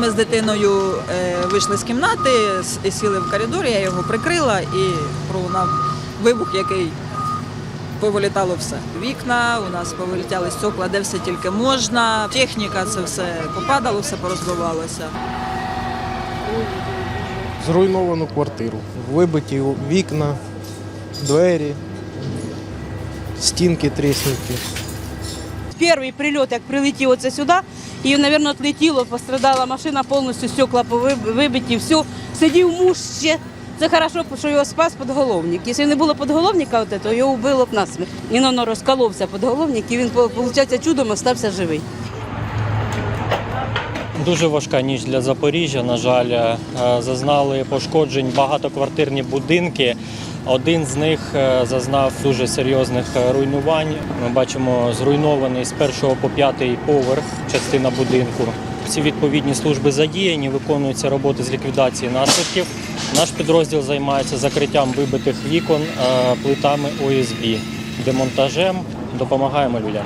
ми з дитиною е, вийшли з кімнати, сіли в коридорі, я його прикрила і пролунав вибух, який повилітало все. Вікна, у нас повилітали стекла, де все тільки можна. Техніка, це все попадало, все порозбивалося. зруйновану квартиру. Вибиті вікна, двері, стінки тріснуті. Перший прильот, як прилетів оце сюди, і, мабуть, відлетіло, пострадала машина, повністю стекла вибиті, все. Сидів муж ще. Це хорошо, що його спас подголовник. Якщо не було подголовника, от то його вбило б насмерть. Він воно розколовся подголовник, і він, виходить, чудом остався живий. Дуже важка ніч для Запоріжжя. На жаль, Е, зазнали пошкоджень багатоквартирні будинки. Один з них е, зазнав дуже серйозних е, руйнувань. Ми бачимо зруйнований з першого по п'ятий поверх частина будинку. Всі відповідні служби задіяні, виконуються роботи з ліквідації наслідків. Наш підрозділ займається закриттям вибитих вікон е, плитами ОСБ, демонтажем. Допомагаємо людям.